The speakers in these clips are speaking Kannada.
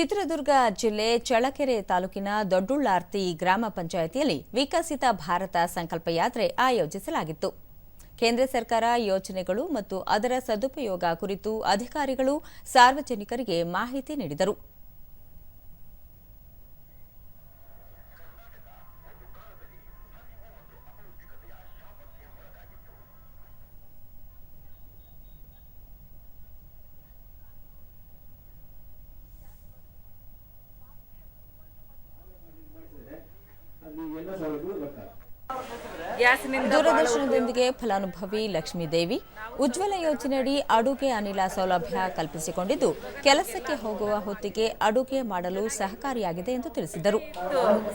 ಚಿತ್ರದುರ್ಗ ಜಿಲ್ಲೆ ಚಳಕೆರೆ ತಾಲೂಕಿನ ದೊಡ್ಡುಳ್ಳಾರ್ತಿ ಗ್ರಾಮ ಪಂಚಾಯಿತಿಯಲ್ಲಿ ವಿಕಸಿತ ಭಾರತ ಸಂಕಲ್ಪ ಯಾತ್ರೆ ಆಯೋಜಿಸಲಾಗಿತ್ತು. ಕೇಂದ್ರ ಸರ್ಕಾರ ಯೋಜನೆಗಳು ಮತ್ತು ಅದರ ಸದುಪಯೋಗ ಕುರಿತು ಅಧಿಕಾರಿಗಳು ಸಾರ್ವಜನಿಕರಿಗೆ ಮಾಹಿತಿ ನೀಡಿದರು. ದೂರದರ್ಶನದೊಂದಿಗೆ ಫಲಾನುಭವಿ ಲಕ್ಷ್ಮೀದೇವಿ ಉಜ್ವಲ ಯೋಜನೆಯಡಿ ಅಡುಗೆ ಅನಿಲ ಸೌಲಭ್ಯ ಕಲ್ಪಿಸಿಕೊಂಡಿದ್ದು ಕೆಲಸಕ್ಕೆ ಹೋಗುವ ಹೊತ್ತಿಗೆ ಅಡುಗೆ ಮಾಡಲು ಸಹಕಾರಿಯಾಗಿದೆ ಎಂದು ತಿಳಿಸಿದರು.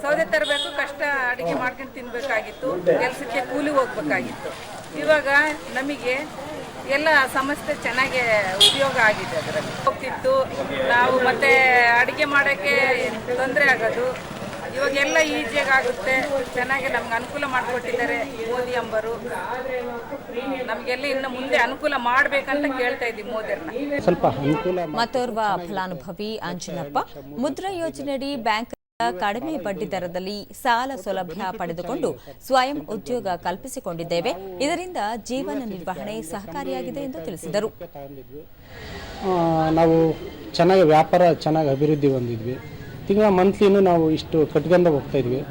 ಸೌದೆ ತರಬೇಕು ಕಷ್ಟ ಅಡುಗೆ ಮಾಡ್ಕೊಂಡು ತಿನ್ಬೇಕಾಗಿತ್ತು ಕೆಲಸಕ್ಕೆ ಕೂಲಿ ಹೋಗ್ಬೇಕಾಗಿತ್ತು. ಇವಾಗ ನಮಗೆ ಎಲ್ಲ ಸಮಸ್ಯೆ ಚೆನ್ನಾಗಿ ಉಪಯೋಗ ಆಗಿದೆ ಅದರಲ್ಲಿ. ಹೋಗ್ತಿತ್ತು ನಾವು ಮತ್ತೆ ಅಡುಗೆ ಮಾಡೋಕ್ಕೆ ತೊಂದರೆ ಆಗೋದು ಇವಾಗೆಲ್ಲ ಈಜಿಯಾಗಿ ಆಗುತ್ತೆ ಚೆನ್ನಾಗಿ ನಮ್ಗೆ ಅನುಕೂಲ ಮಾಡಿಕೊಟ್ಟಿದ್ದಾರೆ ಮೋದಿ ಅಂಬರು. ನಮಗೆಲ್ಲ ಇನ್ನು ಮುಂದೆ ಅನುಕೂಲ ಮಾಡ್ಬೇಕಂತ ಕೇಳ್ತಾ ಇದ್ದೀವಿ ಮೋದಿ ಸ್ವಲ್ಪ ಅನುಕೂಲ ಮತ್ತೋರ್ವ ಫಲಾನುಭವಿ ಅಂಜನಪ್ಪ ಮುದ್ರಾ ಯೋಜನೆಯಡಿ ಬ್ಯಾಂಕ್ ಕಡಿಮೆ ಬಡ್ಡಿ ದರದಲ್ಲಿ ಸಾಲ ಸೌಲಭ್ಯ ಪಡೆದುಕೊಂಡು ಸ್ವಯಂ ಉದ್ಯೋಗ ಕಲ್ಪಿಸಿಕೊಂಡಿದ್ದೇವೆ. ಇದರಿಂದ ಜೀವನ ನಿರ್ವಹಣೆ ಸಹಕಾರಿಯಾಗಿದೆ ಎಂದು ತಿಳಿಸಿದರು. ನಾವು ಚೆನ್ನಾಗಿ ವ್ಯಾಪಾರ ಚೆನ್ನಾಗಿ ಅಭಿವೃದ್ಧಿ ಹೊಂದಿದ್ವಿ. ತಿಂಗಳ ಮಂತ್ಲಿನೂ ನಾವು ಇಷ್ಟು ಕಟ್ಕೊಂಡು ಹೋಗ್ತಾ ಇದ್ವಿ.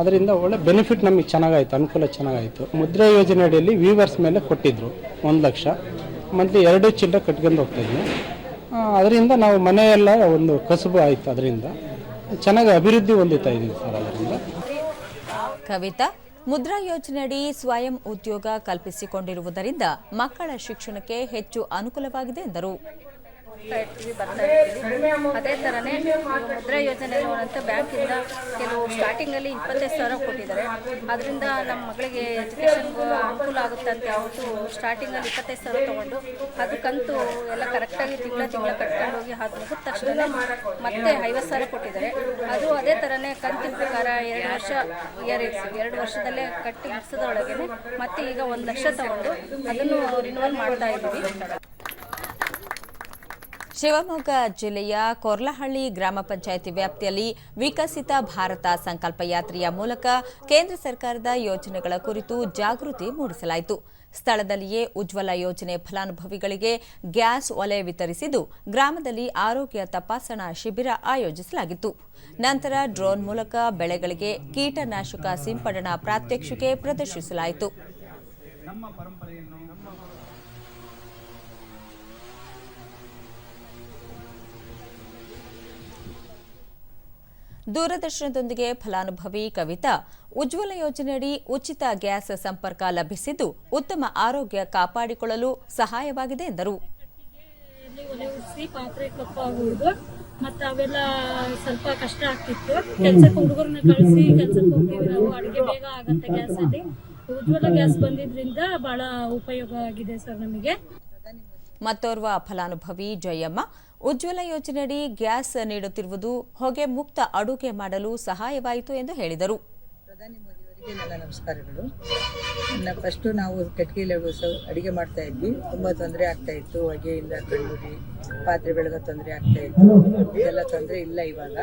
ಅದರಿಂದ ಒಳ್ಳೆ ಬೆನಿಫಿಟ್ ನಮಗೆ ಚೆನ್ನಾಗಾಯ್ತು, ಅನುಕೂಲ ಚೆನ್ನಾಗಾಯಿತು. ಮುದ್ರಾ ಯೋಜನೆ ಅಡಿಯಲ್ಲಿ ವೀವರ್ಸ್ ಮೇಲೆ ಕೊಟ್ಟಿದ್ದರು ಒಂದು ಲಕ್ಷ. ಮಂತ್ಲಿ ಎರಡು ಚಿಲ್ಲರೆ ಕಟ್ಕೊಂಡು ಹೋಗ್ತಾ ಇದ್ವಿ. ಅದರಿಂದ ನಾವು ಮನೆಯೆಲ್ಲ ಒಂದು ಕಸುಬು ಆಯಿತು ಅದರಿಂದ. ಚೆನ್ನಾಗಿ ಅಭಿವೃದ್ಧಿ ಹೊಂದುತ್ತಾ ಇದ್ದೀವಿ ಸರ್ ಅದರಿಂದ. ಕವಿತಾ, ಮುದ್ರಾ ಯೋಜನೆಯಡಿ ಸ್ವಯಂ ಉದ್ಯೋಗ ಕಲ್ಪಿಸಿಕೊಂಡಿರುವುದರಿಂದ ಮಕ್ಕಳ ಶಿಕ್ಷಣಕ್ಕೆ ಹೆಚ್ಚು ಅನುಕೂಲವಾಗಿದೆ ಎಂದರು. ಹೋಗ್ತಾ ಇರ್ತೀವಿ, ಬರ್ತಾ ಇರ್ತೀವಿ. ಅದೇ ಥರನೇ ಮುದ್ರಾ ಯೋಜನೆ ಅಂತ ಬ್ಯಾಂಕಿಂದ ಕೆಲವು ಸ್ಟಾರ್ಟಿಂಗಲ್ಲಿ ಇಪ್ಪತ್ತೈದು ಸಾವಿರ ಕೊಟ್ಟಿದ್ದಾರೆ. ಅದರಿಂದ ನಮ್ಮ ಮಗಳಿಗೆ ಎಜುಕೇಷನ್ಗೂ ಅನುಕೂಲ ಆಗುತ್ತೆ ಅಂತ ಯಾವತ್ತು ಸ್ಟಾರ್ಟಿಂಗಲ್ಲಿ ಇಪ್ಪತ್ತೈದು ಸಾವಿರ ತೊಗೊಂಡು ಕಂತು ಎಲ್ಲ ಕರೆಕ್ಟಾಗಿ ತಿಂಗಳ ತಿಂಗಳ ಕಟ್ಕೊಂಡು ಹೋಗಿ ಅದು ಮುಗಿದ ತಕ್ಷಣ ಮತ್ತೆ ಐವತ್ತು ಸಾವಿರ ಕೊಟ್ಟಿದ್ದಾರೆ. ಅದು ಅದೇ ಥರನೇ ಕಂತಿನ ಪ್ರಕಾರ ಎರಡು ವರ್ಷ ಇಯರ್ ಎರಡು ವರ್ಷದಲ್ಲೇ ಕಟ್ಟಿ ಮುಗಿಸೋದ್ರೊಳಗೆ ಮತ್ತೆ ಈಗ ಒಂದು ಲಕ್ಷ ತಗೊಂಡು ಅದನ್ನು ರಿನ್ಯೂವಲ್ ಮಾಡ್ತಾ ಇದ್ದೀವಿ. ಶಿವಮೊಗ್ಗ ಜಿಲ್ಲೆಯ ಕೊರ್ಲಹಳ್ಳಿ ಗ್ರಾಮ ಪಂಚಾಯಿತಿ ವ್ಯಾಪ್ತಿಯಲ್ಲಿ ವಿಕಸಿತ ಭಾರತ ಸಂಕಲ್ಪ ಯಾತ್ರೆಯ ಮೂಲಕ ಕೇಂದ್ರ ಸರ್ಕಾರದ ಯೋಜನೆಗಳ ಕುರಿತು ಜಾಗೃತಿ ಮೂಡಿಸಲಾಯಿತು. ಸ್ಥಳದಲ್ಲಿಯೇ ಉಜ್ವಲ ಯೋಜನೆ ಫಲಾನುಭವಿಗಳಿಗೆ ಗ್ಯಾಸ್ ಒಲೆ ವಿತರಿಸಿದ್ದು, ಗ್ರಾಮದಲ್ಲಿ ಆರೋಗ್ಯ ತಪಾಸಣಾ ಶಿಬಿರ ಆಯೋಜಿಸಲಾಗಿತ್ತು. ನಂತರ ಡ್ರೋನ್ ಮೂಲಕ ಬೆಳೆಗಳಿಗೆ ಕೀಟನಾಶಕ ಸಿಂಪಡಣಾ ಪ್ರಾತ್ಯಕ್ಷಿಕೆ ಪ್ರದರ್ಶಿಸಲಾಯಿತು. ದೂರದರ್ಶನದೊಂದಿಗೆ ಫಲಾನುಭವಿ ಕವಿತಾ ಉಜ್ವಲ ಯೋಜನೆಯಡಿ ಉಚಿತ ಗ್ಯಾಸ್ ಸಂಪರ್ಕ ಲಭಿಸಿದ್ದು ಉತ್ತಮ ಆರೋಗ್ಯ ಕಾಪಾಡಿಕೊಳ್ಳಲು ಸಹಾಯವಾಗಿದೆ ಎಂದರು. ಮತ್ತೆ ಅವೆಲ್ಲ ಸ್ವಲ್ಪ ಕಷ್ಟ ಆಗ್ತಿತ್ತು. ಕೆಲ್ಸಕ್ಕೆ ಹುಡುಗರನ್ನ ಕಳಿಸಿ ಕೆಲ್ಸಕ್ಕೆ ಹೋಗ್ತೀವಿ ನಾವು ಅಡುಗೆ ಬೇಗ ಆಗತ್ತೆ ಗ್ಯಾಸ್ ಅಲ್ಲಿ ಉಜ್ವಲ ಗ್ಯಾಸ್ ಬಂದಿದ್ರಿಂದ ಬಹಳ ಉಪಯೋಗ ಆಗಿದೆ ಸರ್ ನಮಗೆ. ಮತ್ತೋರ್ವ ಫಲಾನುಭವಿ ಜಯಮ್ಮ ಉಜ್ವಲ ಯೋಜನೆಯಡಿ ಗ್ಯಾಸ್ ನೀಡುತ್ತಿರುವುದು ಹೊಗೆ ಮುಕ್ತ ಅಡುಗೆ ಮಾಡಲು ಸಹಾಯವಾಯಿತು ಎಂದು ಹೇಳಿದರು. ಪ್ರಧಾನಿ ಮೋದಿಯವರಿಗೆ ನನ್ನ ನಮಸ್ಕಾರಗಳು. ಫಸ್ಟು ನಾವು ಕಟ್ಟಿಗೆ ಸ ಅಡುಗೆ ಮಾಡ್ತಾ ಇದ್ವಿ. ತುಂಬಾ ತೊಂದರೆ ಆಗ್ತಾ ಇತ್ತು. ಹೊಗೆಯಿಂದ ಕಣ್ಣುರಿ, ಪಾತ್ರೆ ಬೆಳೆದ ತೊಂದರೆ ಆಗ್ತಾ ಇತ್ತು. ಇದೆಲ್ಲ ತೊಂದರೆ ಇಲ್ಲ ಇವಾಗ.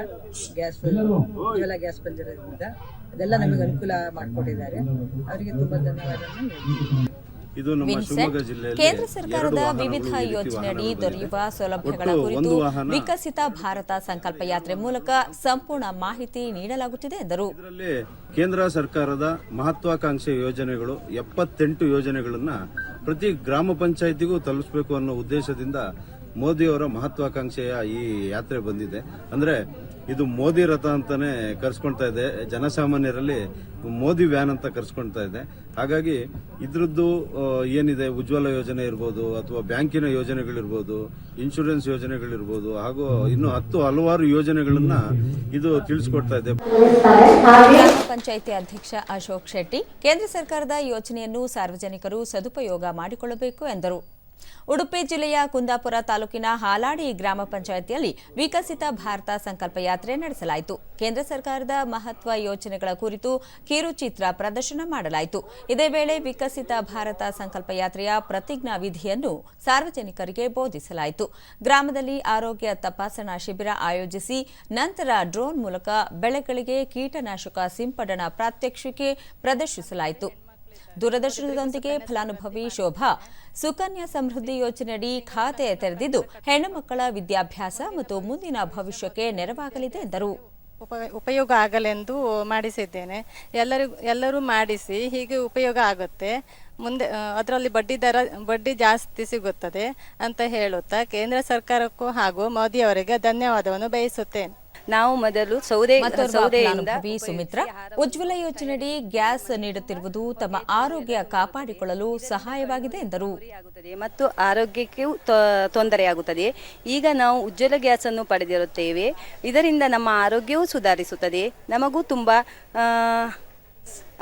ಗ್ಯಾಸ್ ಉಜ್ವಲ ಗ್ಯಾಸ್ ಬಂದಿರೋದ್ರಿಂದ ಅದೆಲ್ಲ ನಮಗೆ ಅನುಕೂಲ ಮಾಡಿಕೊಟ್ಟಿದ್ದಾರೆ. ಅವರಿಗೆ ತುಂಬ ಹೇಳ್ತೀನಿ. ಇದು ನಮ್ಮ ಶಿವಮೊಗ್ಗ ಜಿಲ್ಲೆಯಲ್ಲಿ ಕೇಂದ್ರ ಸರ್ಕಾರದ ವಿವಿಧ ಯೋಜನೆಯಡಿ ದೊರೆಯುವ ಸೌಲಭ್ಯಗಳ ಕುರಿತು ವಿಕಸಿತ ಭಾರತ ಸಂಕಲ್ಪ ಯಾತ್ರೆ ಮೂಲಕ ಸಂಪೂರ್ಣ ಮಾಹಿತಿ ನೀಡಲಾಗುತ್ತಿದೆ ಎಂದರು. ಇದರಲ್ಲಿ ಕೇಂದ್ರ ಸರ್ಕಾರದ ಮಹತ್ವಾಕಾಂಕ್ಷೆ ಯೋಜನೆಗಳು ಎಪ್ಪತ್ತೆಂಟು ಯೋಜನೆಗಳನ್ನ ಪ್ರತಿ ಗ್ರಾಮ ಪಂಚಾಯತಿಗೂ ತಲುಪಿಸಬೇಕು ಅನ್ನೋ ಉದ್ದೇಶದಿಂದ ಮೋದಿಯವರ ಮಹತ್ವಾಕಾಂಕ್ಷೆಯ ಈ ಯಾತ್ರೆ ಬಂದಿದೆ. ಅಂದ್ರೆ ಇದು ಮೋದಿ ರಥ ಅಂತಾನೆ ಕರ್ಸ್ಕೊಳ್ತಾ ಇದೆ. ಜನಸಾಮಾನ್ಯರಲ್ಲಿ ಮೋದಿ ವ್ಯಾನ್ ಅಂತ ಕರ್ಸ್ಕೊಳ್ತಾ ಇದೆ. ಹಾಗಾಗಿ ಇದ್ರದ್ದು ಏನಿದೆ? ಉಜ್ವಲ ಯೋಜನೆ ಇರ್ಬೋದು ಅಥವಾ ಬ್ಯಾಂಕಿನ ಯೋಜನೆಗಳಿರ್ಬೋದು, ಇನ್ಶೂರೆನ್ಸ್ ಯೋಜನೆಗಳಿರ್ಬೋದು, ಹಾಗೂ ಇನ್ನು ಹತ್ತು ಹಲವಾರು ಯೋಜನೆಗಳನ್ನ ಇದು ತಿಳಿಸ್ಕೊಡ್ತಾ ಇದೆ. ಪಂಚಾಯಿತಿ ಅಧ್ಯಕ್ಷ ಅಶೋಕ್ ಶೆಟ್ಟಿ, ಕೇಂದ್ರ ಸರ್ಕಾರದ ಯೋಜನೆಯನ್ನು ಸಾರ್ವಜನಿಕರು ಸದುಪಯೋಗ ಮಾಡಿಕೊಳ್ಳಬೇಕು ಎಂದರು. ಉಡುಪಿ ಜಿಲ್ಲೆಯ ಕುಂದಾಪುರ ತಾಲೂಕಿನ ಹಾಲಾಡಿ ಗ್ರಾಮ ಪಂಚಾಯತಿಯಲ್ಲಿ ವಿಕಸಿತ ಭಾರತ ಸಂಕಲ್ಪ ಯಾತ್ರೆ ನಡೆಸಲಾಯಿತು. ಕೇಂದ್ರ ಸರ್ಕಾರದ ಮಹತ್ವ ಯೋಜನೆಗಳ ಕುರಿತು ಕಿರುಚಿತ್ರ ಪ್ರದರ್ಶನ ಮಾಡಲಾಯಿತು. ಇದೇ ವೇಳೆ ವಿಕಸಿತ ಭಾರತ ಸಂಕಲ್ಪ ಯಾತ್ರೆಯ ಪ್ರತಿಜ್ಞಾ ವಿಧಿಯನ್ನು ಸಾರ್ವಜನಿಕರಿಗೆ ಬೋಧಿಸಲಾಯಿತು. ಗ್ರಾಮದಲ್ಲಿ ಆರೋಗ್ಯ ತಪಾಸಣಾ ಶಿಬಿರ ಆಯೋಜಿಸಿ ನಂತರ ಡ್ರೋನ್ ಮೂಲಕ ಬೆಳೆಗಳಿಗೆ ಕೀಟನಾಶಕ ಸಿಂಪಡಣಾ ಪ್ರಾತ್ಯಕ್ಷಿಕೆ ಪ್ರದರ್ಶಿಸಲಾಯಿತು. ದೂರದರ್ಶನದೊಂದಿಗೆ ಫಲಾನುಭವಿ ಶೋಭಾ, ಸುಕನ್ಯಾ ಸಮೃದ್ಧಿ ಯೋಜನೆಯಡಿ ಖಾತೆ ತೆರೆದಿದ್ದು, ಹೆಣ್ಣು ಮಕ್ಕಳ ವಿದ್ಯಾಭ್ಯಾಸ ಮತ್ತು ಮುಂದಿನ ಭವಿಷ್ಯಕ್ಕೆ ನೆರವಾಗಲಿದೆ ಎಂದರು. ಉಪ ಉಪಯೋಗ ಆಗಲೆಂದು ಮಾಡಿಸಿದ್ದೇನೆ. ಎಲ್ಲರಿಗೂ ಎಲ್ಲರೂ ಮಾಡಿಸಿ ಹೀಗೆ ಉಪಯೋಗ ಆಗುತ್ತೆ. ಮುಂದೆ ಅದರಲ್ಲಿ ಬಡ್ಡಿ ದರ, ಬಡ್ಡಿ ಜಾಸ್ತಿ ಸಿಗುತ್ತದೆ ಅಂತ ಹೇಳುತ್ತಾ ಕೇಂದ್ರ ಸರ್ಕಾರಕ್ಕೂ ಹಾಗೂ ಮೋದಿಯವರಿಗೆ ಧನ್ಯವಾದವನ್ನು ಬಯಸುತ್ತೇನೆ. ನಾವು ಮೊದಲು ಸೌದೆ ಸೌದೆಯಿಂದ ವಿ ಸುಮಿತ್ರ. ಉಜ್ವಲ ಯೋಜನೆಯಡಿ ಗ್ಯಾಸ್ ನೀಡುತ್ತಿರುವುದು ತಮ್ಮ ಆರೋಗ್ಯ ಕಾಪಾಡಿಕೊಳ್ಳಲು ಸಹಾಯವಾಗಿದೆ ಎಂದರು. ಮತ್ತು ಆರೋಗ್ಯಕ್ಕೂ ತೊಂದರೆಯಾಗುತ್ತದೆ. ಈಗ ನಾವು ಉಜ್ವಲ ಗ್ಯಾಸ್ ಅನ್ನು ಪಡೆದಿರುತ್ತೇವೆ. ಇದರಿಂದ ನಮ್ಮ ಆರೋಗ್ಯವೂ ಸುಧಾರಿಸುತ್ತದೆ. ನಮಗೂ ತುಂಬ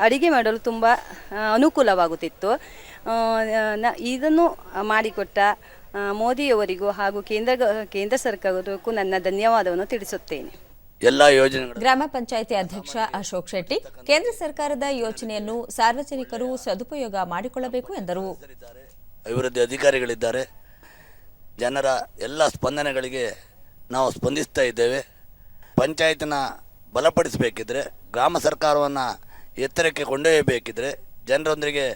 ಅಡಿಗೆ ಮಾಡಲು ತುಂಬ ಅನುಕೂಲವಾಗುತ್ತಿತ್ತು. ಇದನ್ನು ಮಾಡಿಕೊಟ್ಟ ಮೋದಿಯವರಿಗೂ ಹಾಗೂ ಕೇಂದ್ರ ಕೇಂದ್ರ ಸರ್ಕಾರಕ್ಕೂ ನನ್ನ ಧನ್ಯವಾದವನ್ನು ತಿಳಿಸುತ್ತೇನೆ. ಎಲ್ಲ ಯೋಜನೆಗಳು ಗ್ರಾಮ ಪಂಚಾಯಿತಿ ಅಧ್ಯಕ್ಷ ಅಶೋಕ್ ಶೆಟ್ಟಿ ಕೇಂದ್ರ ಸರ್ಕಾರದ ಯೋಜನೆಯನ್ನು ಸಾರ್ವಜನಿಕರು ಸದುಪಯೋಗ ಮಾಡಿಕೊಳ್ಳಬೇಕು ಎಂದರು. ಅಭಿವೃದ್ಧಿ ಅಧಿಕಾರಿಗಳಿದ್ದಾರೆ. ಜನರ ಎಲ್ಲ ಸ್ಪಂದನೆಗಳಿಗೆ ನಾವು ಸ್ಪಂದಿಸ್ತಾ ಇದ್ದೇವೆ. ಪಂಚಾಯತ್ನ ಬಲಪಡಿಸಬೇಕಿದ್ರೆ ಗ್ರಾಮ ಸರ್ಕಾರವನ್ನು ಎತ್ತರಕ್ಕೆ ಕೊಂಡೊಯ್ಯಬೇಕಿದ್ರೆ ಜನರೊಂದಿಗೆ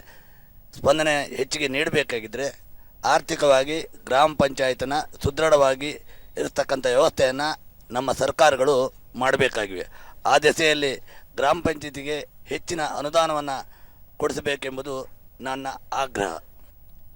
ಸ್ಪಂದನೆ ಹೆಚ್ಚಿಗೆ ನೀಡಬೇಕಾಗಿದ್ದರೆ ಆರ್ಥಿಕವಾಗಿ ಗ್ರಾಮ ಪಂಚಾಯತ್ನ ಸುದೃಢವಾಗಿ ಇರತಕ್ಕಂಥ ವ್ಯವಸ್ಥೆಯನ್ನು ನಮ್ಮ ಸರ್ಕಾರಗಳು ಮಾಡಬೇಕಾಗಿವೆ. ಆ ದಿಸೆಯಲ್ಲಿ ಗ್ರಾಮ ಪಂಚಾಯತಿಗೆ ಹೆಚ್ಚಿನ ಅನುದಾನವನ್ನು ಕೊಡಿಸಬೇಕೆಂಬುದು ನನ್ನ ಆಗ್ರಹ.